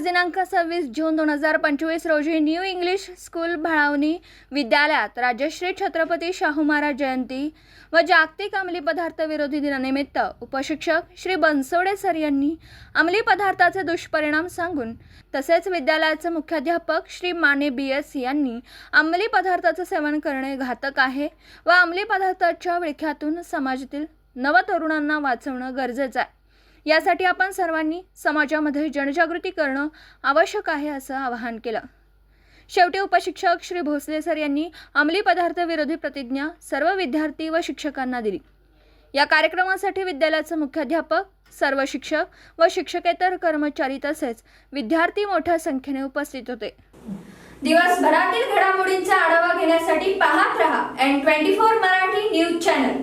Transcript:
आज दिनांक सव्वीस जून दोन हजार पंचवीस रोजी न्यू इंग्लिश स्कूल भळावणी विद्यालयात राजश्री छत्रपती शाहू महाराज जयंती व जागतिक अंमली पदार्थ विरोधी दिनानिमित्त उपशिक्षक श्री बनसोडे सर यांनी अंमली पदार्थाचे दुष्परिणाम सांगून तसेच विद्यालयाचे मुख्याध्यापक श्री माने बी एस यांनी अंमली पदार्थाचं सेवन करणे घातक आहे व अंमली पदार्थाच्या विळख्यातून समाजातील नवतरुणांना वाचवणं गरजेचं आहे. यासाठी आपण सर्वांनी समाजामध्ये जनजागृती करणं आवश्यक आहे असं आवाहन केलं. शेवटी उपशिक्षक श्री भोसले सर यांनी अंमली पदार्थ विरोधी प्रतिज्ञा सर्व विद्यार्थी व शिक्षकांना दिली. या कार्यक्रमासाठी विद्यालयाचे मुख्याध्यापक सर्व शिक्षक व शिक्षकेतर कर्मचारी तसेच विद्यार्थी मोठ्या संख्येने उपस्थित होते. दिवसभरातील घडामोडींचा आढावा घेण्यासाठी पाहत रहा N twenty four Marathi news channel